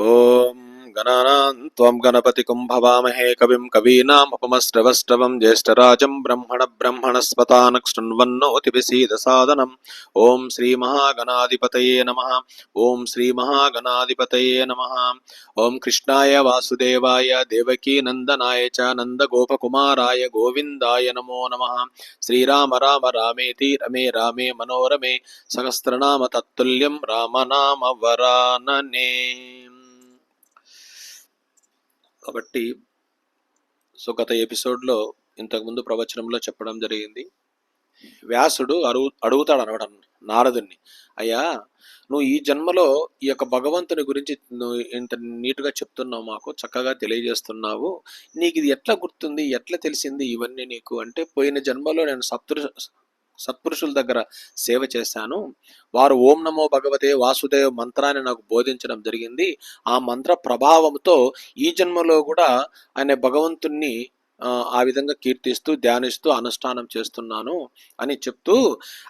ఓం గణానాం గణపతికుం భవామహే కవిం కవీనామపమస్రవస్రవం జ్యేష్ఠరాజం బ్రహ్మణ బ్రహ్మణస్పతాన శృణ్వన్నోతిపిసీద సాదనం ఓం శ్రీమహాగణాధిపతయే నమ. ఓం శ్రీమహాగణాధిపతయే నమ. ఓం కృష్ణాయ వాసుదేవాయ దేవకీనందనాయ చ నందగోపకుమారాయ గోవిందాయ నమో నమ. శ్రీరామ రామ రామేతి రమే రామే మనోరమే. సహస్రనామ తత్తుల్యం రామనామ వరాననే. కాబట్టి సో గత ఎపిసోడ్లో ఇంతకుముందు ప్రవచనంలో చెప్పడం జరిగింది. వ్యాసుడు అడుగు అడుగుతాడు అనమాట నారదుణ్ణి. అయ్యా నువ్వు ఈ జన్మలో ఈ యొక్క భగవంతుని గురించి నువ్వు ఇంత నీట్గా చెప్తున్నావు మాకు చక్కగా తెలియజేస్తున్నావు. నీకు ఇది ఎట్లా గుర్తుంది ఎట్లా తెలిసింది ఇవన్నీ నీకు? అంటే పోయిన జన్మలో నేను సప్తృ సత్పురుషుల దగ్గర సేవ చేశాను. వారు ఓం నమో భగవతే వాసుదేవ మంత్రాన్ని నాకు బోధించడం జరిగింది. ఆ మంత్ర ప్రభావంతో ఈ జన్మలో కూడా ఆయన భగవంతుణ్ణి ఆ, విధంగా కీర్తిస్తూ ధ్యానిస్తూ అనుష్ఠానం చేస్తున్నాను అని చెప్తూ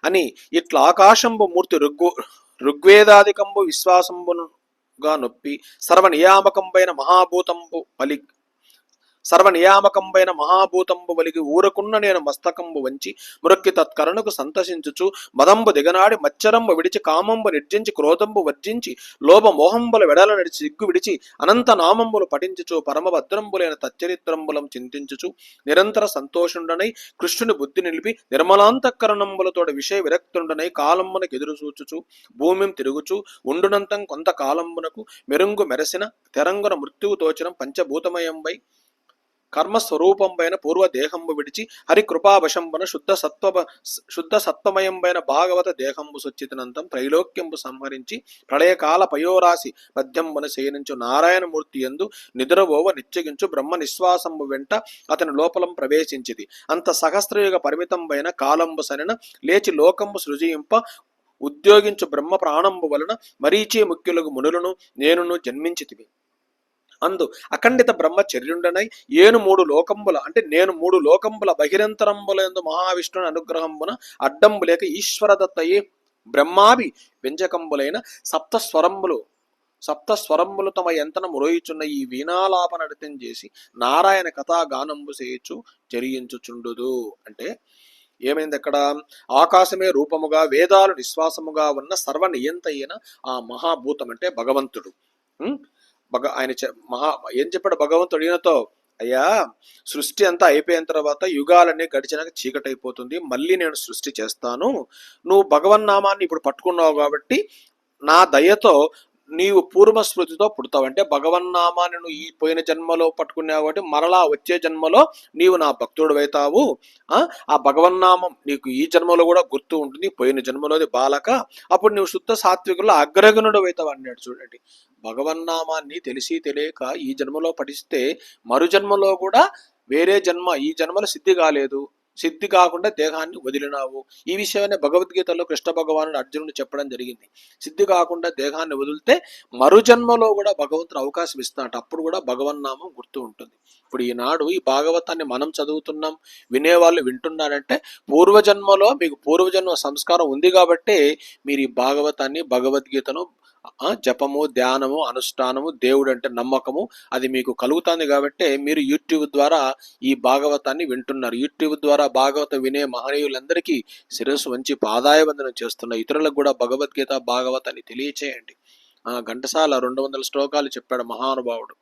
అని ఇట్లా ఆకాశంబు మూర్తి ఋగ్గు ఋగ్వేదాదికంబు గా నొప్పి సర్వనియామకంపైన మహాభూతంబు పలి సర్వనియామకంపైన మహాభూతంబు వలిగి ఊరకున్న నేను మస్తకంబు వంచి మృక్కి తత్కరణకు సంతసించుచు మదంబు దిగనాడి మచ్చరంబు విడిచి కామంబు నిర్జించి క్రోధంబు వర్జించి లోభ మోహంబుల వెడల నడిచి సిగ్గు విడిచి అనంత నామంబులు పఠించుచు పరమభద్రంబులైన తచ్చరిత్రంబులం చింతించుచు నిరంతర సంతోషుండనై కృష్ణుని బుద్ధి నిలిపి నిర్మలాంతఃకరణంబులతోడ విషయ విరక్తుండనై కాలంబునకు ఎదురు చూచుచు భూమిం తిరుగుచు ఉండునంతం కొంత కాలంబునకు మెరుంగు మెరసిన తెరంగున మృత్యువు తోచనం పంచభూతమయంబై కర్మస్వరూపంపైన పూర్వ దేహంబు విడిచి హరి కృపావశంబున శుద్ధ సత్వ శుద్ధ సత్వమయంపైన భాగవత దేహంబు సుచితనంతం త్రైలోక్యంబు సంహరించి ప్రళయకాల పయోరాశి పద్యంబున శయనించు నారాయణమూర్తి ఎందు నిద్రవోవ నిత్యగించు బ్రహ్మ నిశ్వాసంబు వెంట అతని లోపలం ప్రవేశించిది అంత సహస్రయుగ పరిమితంపైన కాలంబు సనిన లేచి లోకంబు సృజింప ఉద్యోగించు బ్రహ్మ ప్రాణంబు వలన మరీచే ముఖ్యులకు మునులను నేనును జన్మించితివి అందు అఖండిత బ్రహ్మచర్యుండనై ఏను మూడు లోకంబుల అంటే నేను మూడు లోకంబుల బహిరంతరంబులందు మహావిష్ణుని అనుగ్రహంబున అడ్డంబు లేక ఈశ్వరదత్తయే బ్రహ్మాభి వ్యంజకంబులైన సప్త స్వరంబులు సప్త తమ ఎంతన మురోయిచున్న ఈ వీణాలాపనడితం చేసి నారాయణ కథా గానంబు చేయొచ్చు జరిగించుచుండుదు. అంటే ఏమైంది అక్కడ ఆకాశమే రూపముగా వేదాలు నిశ్వాసముగా ఉన్న సర్వ నియంత అయిన ఆ మహాభూతం అంటే భగవంతుడు భగ ఆయన మహా ఏం చెప్పాడు భగవంతుడు ఈయనతో? అయ్యా సృష్టి అంతా అయిపోయిన తర్వాత యుగాలన్నీ గడిచినాక చీకటి అయిపోతుంది మళ్ళీ నేను సృష్టి చేస్తాను. నువ్వు భగవన్నామాన్ని ఇప్పుడు పట్టుకున్నావు కాబట్టి నా దయతో నీవు పూర్వస్మృతితో పుడతావు. అంటే భగవన్నామాన్ని నువ్వు ఈ పోయిన జన్మలో పట్టుకున్నావు కాబట్టి మరలా వచ్చే జన్మలో నీవు నా భక్తుడు అవుతావు ఆ ఆ భగవన్నామం నీకు ఈ జన్మలో కూడా గుర్తు ఉంటుంది. పోయిన జన్మలోది బాలక. అప్పుడు నువ్వు శుద్ధ సాత్వికుల్లో అగ్రగణుడు అవుతావు అన్నాడు చూడండి. భగవన్నామాన్ని తెలిసి తెలియక ఈ జన్మలో పఠిస్తే మరు జన్మలో కూడా వేరే జన్మ ఈ జన్మలో సిద్ధి కాలేదు. సిద్ధి కాకుండా దేహాన్ని వదిలినావు. ఈ విషయాన్ని భగవద్గీతలో కృష్ణ భగవానుడు అర్జునుడు చెప్పడం జరిగింది. సిద్ధి కాకుండా దేహాన్ని వదిలితే మరు జన్మలో కూడా భగవంతుడు అవకాశం ఇస్తాడు అప్పుడు కూడా భగవన్నామం గుర్తు ఉంటుంది. ఇప్పుడు ఈనాడు ఈ భాగవతాన్ని మనం చదువుతున్నాం వినేవాళ్ళు వింటున్నారంటే పూర్వజన్మలో మీకు పూర్వజన్మ సంస్కారం ఉంది కాబట్టే మీరు ఈ భాగవతాన్ని భగవద్గీతను జపము ధ్యానము అనుష్ఠానము దేవుడు అంటే నమ్మకము అది మీకు కలుగుతుంది కాబట్టి మీరు యూట్యూబ్ ద్వారా ఈ భాగవతాన్ని వింటున్నారు. యూట్యూబ్ ద్వారా భాగవత వినే మహనీయులందరికీ శిరస్సు వంచి పాదాయవందనం చేస్తున్న ఇతరులకు కూడా భగవద్గీత భాగవతాన్ని తెలియచేయండి. ఆ, ఘంటసాల రెండు వందల శ్లోకాలు చెప్పాడు మహానుభావుడు.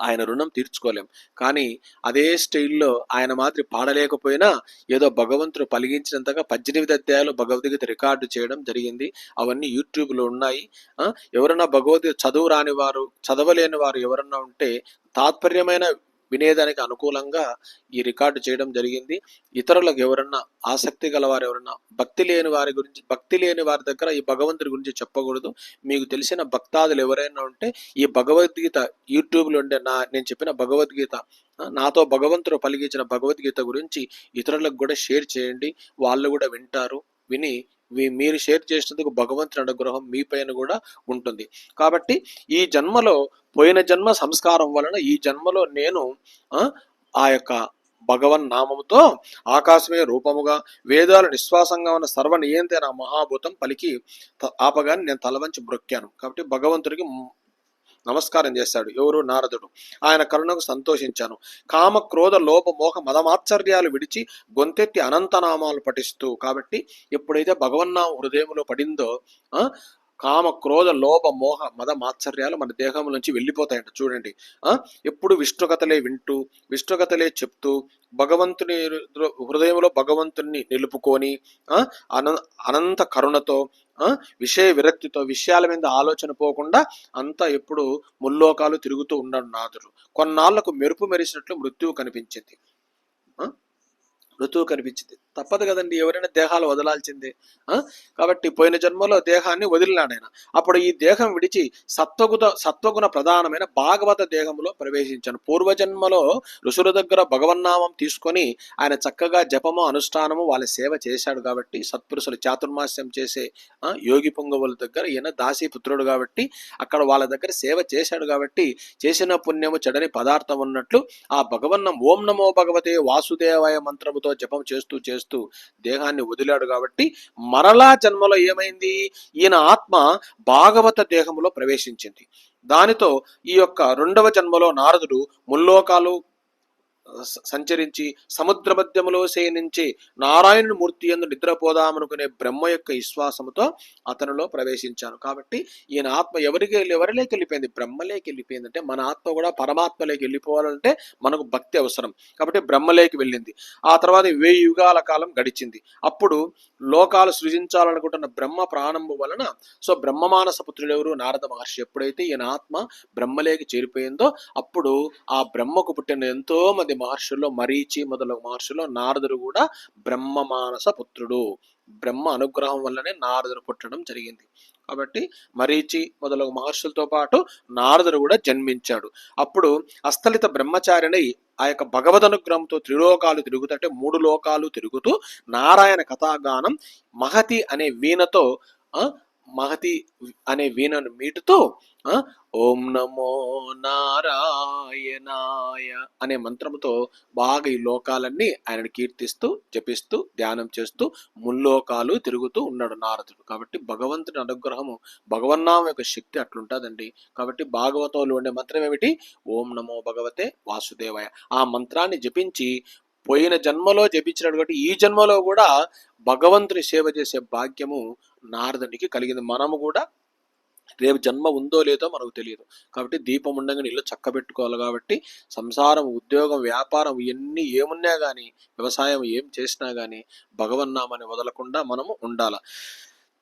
ఆయన రుణం తీర్చుకోలేం. కానీ అదే స్టైల్లో ఆయన మాదిరి పాడలేకపోయినా ఏదో భగవంతుడు పలిగించినంతగా పద్దెనిమిది అధ్యాయాలు భగవద్గీత రికార్డు చేయడం జరిగింది. అవన్నీ యూట్యూబ్లో ఉన్నాయి. ఎవరైనా భగవద్గీత చదువు రాని వారు చదవలేని వారు ఎవరన్నా ఉంటే తాత్పర్యమైన వినేదానికి అనుకూలంగా ఈ రికార్డు చేయడం జరిగింది. ఇతరులకు ఎవరన్నా ఆసక్తి గల వారు ఎవరన్నా భక్తి లేని వారి గురించి భక్తి లేని వారి దగ్గర ఈ భగవంతుడి గురించి చెప్పకూడదు. మీకు తెలిసిన భక్తాదులు ఎవరైనా ఉంటే ఈ భగవద్గీత యూట్యూబ్లో ఉండే నా నేను చెప్పిన భగవద్గీత నాతో భగవంతుడు పలిగించిన భగవద్గీత గురించి ఇతరులకు కూడా షేర్ చేయండి. వాళ్ళు కూడా వింటారు. విని మీరు షేర్ చేసినందుకు భగవంతుని అనుగ్రహం మీ పైన కూడా ఉంటుంది. కాబట్టి ఈ జన్మలో పోయిన జన్మ సంస్కారం వలన ఈ జన్మలో నేను ఆ, యొక్క భగవన్ నామముతో ఆకాశమే రూపముగా వేదాలు నిశ్వాసంగా ఉన్న సర్వ నియంత్రణ మహాభూతం పలికి త- ఆపగానే నేను తలవంచి బ్రొక్కాను. కాబట్టి భగవంతుడికి నమస్కారం చేశాడు. ఎవరు? నారదుడు. ఆయన కరుణకు సంతోషించాను. కామ క్రోధ లోప మోహ మదమాత్సర్యాలు విడిచి గొంతెత్తి అనంతనామాలు పఠిస్తూ కాబట్టి ఎప్పుడైతే భగవన్నామం హృదయంలో పడిందో ఆ కామ క్రోధ లోభ మోహ మద మాత్సర్యాలు మన దేహం నుంచి వెళ్ళిపోతాయంట. చూడండి. ఎప్పుడు విష్ణుకథలే వింటూ విష్ణుకథలే చెప్తూ భగవంతుని హృదయంలో భగవంతుని నిలుపుకొని అన అనంత కరుణతో విషయ విరక్తితో విషయాల మీద ఆలోచన పోకుండా అంతా ఎప్పుడు ముల్లోకాలు తిరుగుతూ ఉండడు నాదుడు. కొన్నాళ్ళకు మెరుపు మెరిసినట్లు మృత్యువు కనిపించింది. మృత్యువు కనిపించింది. తప్పదు కదండి. ఎవరైనా దేహాలు వదలాల్సిందే. ఆ? కాబట్టి పోయిన జన్మలో దేహాన్ని వదిలినాడు ఆయన. అప్పుడు ఈ దేహం విడిచి సత్వగుణ సత్వగుణ ప్రధానమైన భాగవత దేహంలో ప్రవేశించాను పూర్వజన్మలో ఋషుల దగ్గర భగవన్నామం తీసుకొని ఆయన చక్కగా జపము అనుష్ఠానము వాళ్ళ సేవ చేశాడు కాబట్టి సత్పురుషులు చాతుర్మాస్యం చేసే ఆ, యోగి పొంగవుల దగ్గర ఈయన దాసీపుత్రుడు కాబట్టి అక్కడ వాళ్ళ దగ్గర సేవ చేశాడు కాబట్టి చేసిన పుణ్యము చెడని పదార్థం ఉన్నట్లు ఆ భగవన్నం ఓం నమో భగవతే వాసుదేవాయ మంత్రముతో జపం చేస్తూ చేస్తూ దేహాన్ని వదిలాడు కాబట్టి మరలా జన్మలో ఏమైంది? ఈయన ఆత్మ భాగవత దేహంలో ప్రవేశించింది. దానితో ఈ యొక్క రెండవ జన్మలో నారదుడు ముల్లోకాలు సంచరించి సముద్ర మధ్యములో శయనించి నారాయణుని మూర్తి ఎందు నిద్రపోదామనుకునే బ్రహ్మ యొక్క విశ్వాసముతో అతనిలో ప్రవేశించాను. కాబట్టి ఈయన ఆత్మ ఎవరికి ఎవరిలోకి వెళ్ళిపోయింది? బ్రహ్మలోకి వెళ్ళిపోయింది. అంటే మన ఆత్మ కూడా పరమాత్మలోకి వెళ్ళిపోవాలంటే మనకు భక్తి అవసరం. కాబట్టి బ్రహ్మలోకి వెళ్ళింది. ఆ తర్వాత వెయ్యి యుగాల కాలం గడిచింది. అప్పుడు లోకాలు సృజించాలనుకుంటున్న బ్రహ్మ ప్రాణము వలన సో బ్రహ్మమానస పుత్రుడు ఎవరు? నారద మహర్షి. ఎప్పుడైతే ఈయన ఆత్మ బ్రహ్మలోకి చేరిపోయిందో అప్పుడు ఆ బ్రహ్మకు పుట్టిన ఎంతో మంది మహర్షుల్లో మరీచి మొదలగు మహర్షుల్లో నారదుడు కూడా బ్రహ్మమానస పుత్రుడు. బ్రహ్మ అనుగ్రహం వల్లనే నారదుడు పుట్టడం జరిగింది. కాబట్టి మరీచి మొదలగు మహర్షులతో పాటు నారదుడు కూడా జన్మించాడు. అప్పుడు అస్థలిత బ్రహ్మచారిని ఆ యొక్క భగవద్ అనుగ్రహంతో త్రిలోకాలు తిరుగుతుంటే మూడు లోకాలు తిరుగుతూ నారాయణ కథాగానం మహతి అనే వీణతో ఆ, మహతి అనే వీణను మీటుతూ ఓం నమో నారాయణాయ అనే మంత్రముతో బాగా ఈ లోకాలన్నీ ఆయనను కీర్తిస్తూ జపిస్తూ ధ్యానం చేస్తూ ముల్లోకాలు తిరుగుతూ ఉన్నాడు నారదుడు. కాబట్టి భగవంతుని అనుగ్రహము భగవన్నామ యొక్క శక్తి అట్లుంటుందండి. కాబట్టి భాగవతంలో ఉండే మంత్రం ఏమిటి? ఓం నమో భగవతే వాసుదేవాయ. ఆ మంత్రాన్ని జపించి పోయిన జన్మలో జపించినాడు కాబట్టి ఈ జన్మలో కూడా భగవంతుని సేవ చేసే భాగ్యము నారదునికి కలిగింది. మనము కూడా రేపు జన్మ ఉందో లేదో మనకు తెలియదు. కాబట్టి దీపం ఉండగానే ఇల్లు చక్కబెట్టుకోవాలి కాబట్టి సంసారం ఉద్యోగం వ్యాపారం ఇవన్నీ ఏమున్నా కానీ వ్యవసాయం ఏం చేసినా కానీ భగవన్నామని వదలకుండా మనము ఉండాల.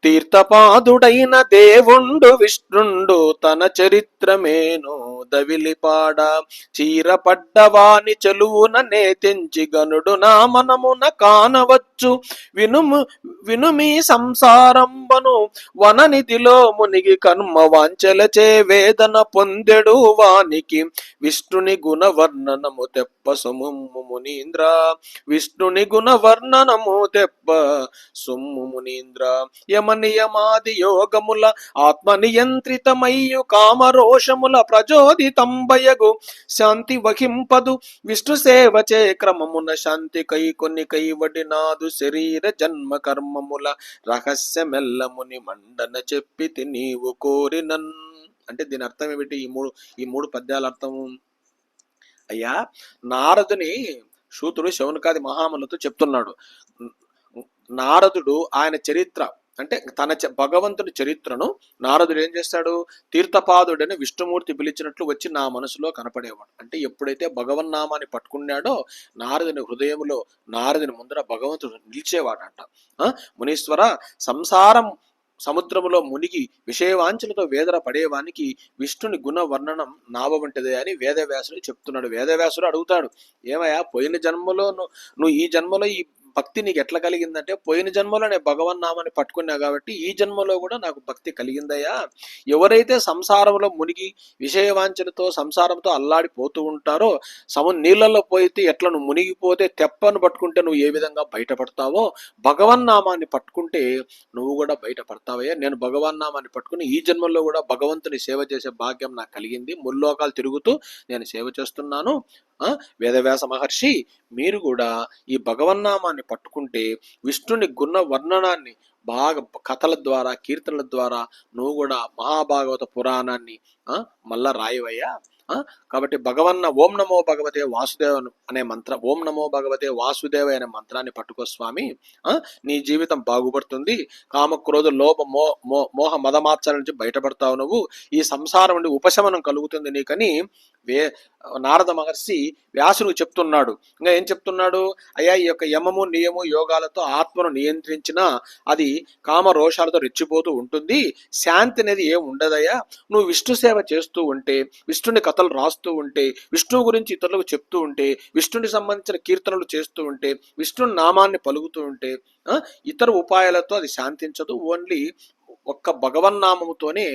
తీర్థపాదుడైన దేవుండు విష్ణుండు తన చరిత్రమేను దవిలిపాడ చీరపడ్డవాని చెలువున నేతించి గనుడు నా మనమున కానవచ్చు. వినుము వినుమి సంసారంబను వననిధిలో మునిగి కర్మ వాంచలచే వేదన పొందెడు వానికి. విష్ణుని గుణవర్ణనము తెప్ప సుమ్ము మునీంద్ర. విష్ణుని గుణవర్ణనము తెప్ప సుమ్ము మునీంద్ర. యమనియమాది యోగముల ఆత్మ నియంత్రితమయ్యు కామరోషముల శోధితంబయగు శాంతి వహింపదు. విష్ణు సేవ చే క్రమమున శాంతి కై కొన్ని కైవడినాదు శరీర జన్మ కర్మముల రహస్యమెల్లముని మండన చెప్పితి నీవు కోరినన్. అంటే దీని అర్థం ఏమిటి? ఈ మూడు ఈ మూడు పద్యాల అర్థము అయ్యా నారదుని శూతుడు శౌనకాది మహాములతో చెప్తున్నాడు. నారదుడు ఆయన చరిత్ర అంటే తన భగవంతుడి భగవంతుని చరిత్రను నారదుడు ఏం చేస్తాడు? తీర్థపాదుడని విష్ణుమూర్తి పిలిచినట్లు వచ్చి నా మనసులో కనపడేవాడు. అంటే ఎప్పుడైతే భగవన్నామాన్ని పట్టుకున్నాడో నారదుని హృదయంలో నారదుని ముందర భగవంతుడు నిలిచేవాడంట. ఆ? మునీశ్వర సంసారం సముద్రములో మునిగి విషయవాంఛలతో వేదన పడేవానికి విష్ణుని గుణ వర్ణనం నావ వంటిదే అని వేదవ్యాసుడు చెప్తున్నాడు. వేదవ్యాసుడు అడుగుతాడు ఏమయ్యా పోయిన జన్మలో నువ్వు ఈ జన్మలో ఈ భక్తి నీకు ఎట్లా కలిగిందంటే పోయిన జన్మలో నేను భగవన్ నామాన్ని పట్టుకున్నా కాబట్టి ఈ జన్మలో కూడా నాకు భక్తి కలిగిందయ్యా. ఎవరైతే సంసారంలో మునిగి విషయవాంఛలతో సంసారంతో అల్లాడిపోతూ ఉంటారో సమ నీళ్ళల్లో పోయితే ఎట్లా నువ్వు మునిగిపోతే తెప్పను పట్టుకుంటే నువ్వు ఏ విధంగా బయటపడతావో భగవన్ నామాన్ని పట్టుకుంటే నువ్వు కూడా బయటపడతావయ్యా. నేను భగవన్ నామాన్ని పట్టుకుని ఈ జన్మలో కూడా భగవంతుని సేవ చేసే భాగ్యం నాకు కలిగింది. ముల్లోకాలు తిరుగుతూ నేను సేవ చేస్తున్నాను. వేదవ్యాస మహర్షి మీరు కూడా ఈ భగవన్నామాన్ని పట్టుకుంటే విష్ణుని గుణ వర్ణనాన్ని బాగా కథల ద్వారా కీర్తనల ద్వారా నువ్వు కూడా మహాభాగవత పురాణాన్ని ఆ, మళ్ళా రాయవయ్యా? కాబట్టి భగవన్న ఓం నమో భగవతే వాసుదేవను అనే మంత్ర ఓం నమో భగవతే వాసుదేవ అనే మంత్రాన్ని పట్టుకో స్వామి. ఆ, నీ జీవితం బాగుపడుతుంది. కామ క్రోధ లోభ మో మో మోహ మదమాత్సల నుంచి బయటపడతావు నువ్వు. ఈ సంసారం నుండి ఉపశమనం కలుగుతుంది నీకని వే నారద మహర్షి వ్యాసుడు చెప్తున్నాడు. ఇంకా ఏం చెప్తున్నాడు? అయ్యా ఈ యొక్క యమము నియము యోగాలతో ఆత్మను నియంత్రించిన అది కామ రోషాలతో రెచ్చిపోతూ ఉంటుంది. శాంతి అనేది ఏం ఉండదయ్యా? నువ్వు విష్ణు సేవ చేస్తూ ఉంటే విష్ణుని కథలు రాస్తూ ఉంటే విష్ణువు గురించి ఇతరులకు చెప్తూ ఉంటే విష్ణుని సంబంధించిన కీర్తనలు చేస్తూ ఉంటే విష్ణుని నామాన్ని పలుకుతూ ఉంటే ఇతర ఉపాయాలతో అది శాంతించదు. ఓన్లీ ఒక్క భగవన్నామముతోనే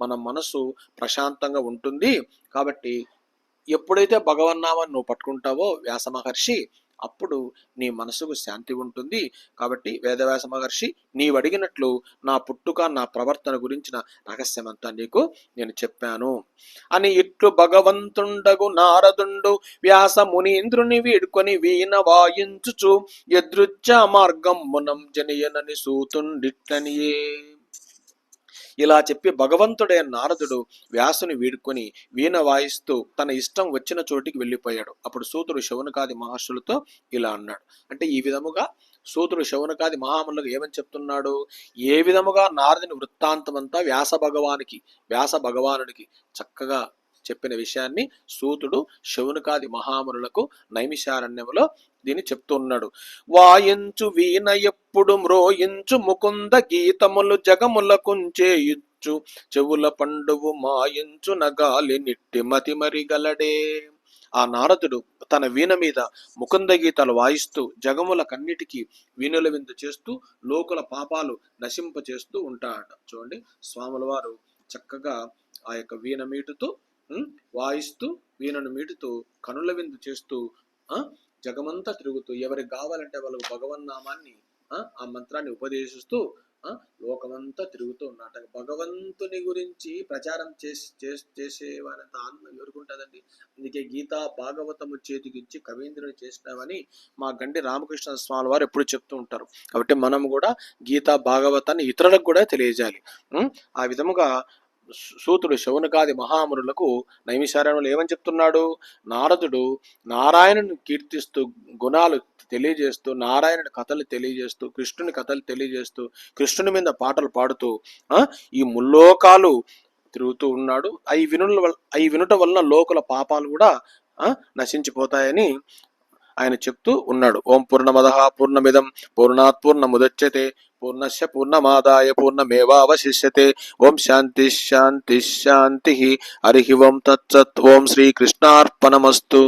మన మనసు ప్రశాంతంగా ఉంటుంది. కాబట్టి ఎప్పుడైతే భగవన్నామాన్ని నువ్వు పట్టుకుంటావో వ్యాస మహర్షి అప్పుడు నీ మనసుకు శాంతి ఉంటుంది. కాబట్టి వేదవ్యాస మహర్షి నీవు అడిగినట్లు నా పుట్టుక నా ప్రవర్తన గురించిన రహస్యమంతా నీకు నేను చెప్పాను. అని ఇట్లు భగవంతుండగు నారదుండు వ్యాస మునీంద్రుని వీడుకొని వీణ వాయించుచు ఎదృచ్చ మార్గం మునం జనియనని సూతుండిట్లనియే. ఇలా చెప్పి భగవంతుడైన నారదుడు వ్యాసుని వీడుకొని వీణ వాయిస్తూ తన ఇష్టం వచ్చిన చోటికి వెళ్ళిపోయాడు. అప్పుడు సూతుడు శౌనకాది మహర్షులతో ఇలా అన్నాడు. అంటే ఈ విధముగా సూతుడు శౌనకాది మహాములకు ఏమని చెప్తున్నాడు? ఏ విధముగా నారదుని వృత్తాంతమంతా వ్యాస భగవానికి వ్యాస భగవానుడికి చక్కగా చెప్పిన విషయాన్ని సూతుడు శౌనకాది మహామునులకు నైమిషారణ్యములో దీన్ని చెప్తున్నాడు. వాయించు వీణ ఎప్పుడు మ్రోయించు ముకుంద గీతములు జగములకుంచేయుచ్చు. చెవుల పండువు మాయించు నగాలి నిట్టి మతి మరిగలడే ఆ నారదుడు తన వీణ మీద ముకుంద గీతాలు వాయిస్తూ జగముల కన్నిటికీ వీణుల విందు చేస్తూ లోకుల పాపాలు నశింప చేస్తూ ఉంటాడు. చూడండి స్వాముల వారు చక్కగా ఆ యొక్క వీణ మీటుతూ వాయిస్తూ వీణను మీటుతూ కనుల విందు చేస్తూ జగమంతా తిరుగుతూ ఎవరికి కావాలంటే వాళ్ళకు భగవన్నామాన్ని ఆ, ఆ మంత్రాన్ని ఉపదేశిస్తూ ఆ, లోకమంతా తిరుగుతూ ఉన్నట భగవంతుని గురించి ప్రచారం చేసి చేసి చేసేవారంత ఆనందం ఎవరుకుంటుందండి? అందుకే గీతా భాగవతము చేతికిచ్చి కవీంద్రుని చేసినామని మా గండి రామకృష్ణ స్వామి వారు ఎప్పుడు చెప్తూ ఉంటారు. కాబట్టి మనం కూడా గీతా భాగవతాన్ని ఇతరులకు కూడా తెలియజేయాలి. ఆ విధముగా సూతుడు శౌనకాది మహామురులకు నైమిషారణ్యంలో ఏమని చెప్తున్నాడు? నారదుడు నారాయణుని కీర్తిస్తూ గుణాలు తెలియజేస్తూ నారాయణుని కథలు తెలియజేస్తూ కృష్ణుని కథలు తెలియజేస్తూ కృష్ణుని మీద పాటలు పాడుతూ ఈ ముల్లోకాలు తిరుగుతూ ఉన్నాడు. అవి వినుల వల్ల అవి వినుట వలన లోకుల పాపాలు కూడా నశించిపోతాయని ఆయన చెప్తూ ఉన్నాడు. ఓం పూర్ణమద పూర్ణమిదం పూర్ణాత్ పూర్ణముదచ్చతే పూర్ణశ పూర్ణమాదాయ పూర్ణమేవాశిష్యతే ఓం శాంతి శాంతి శాంతి. హరి ఓం తత్సత్. ఓం శ్రీకృష్ణార్పణమస్తు.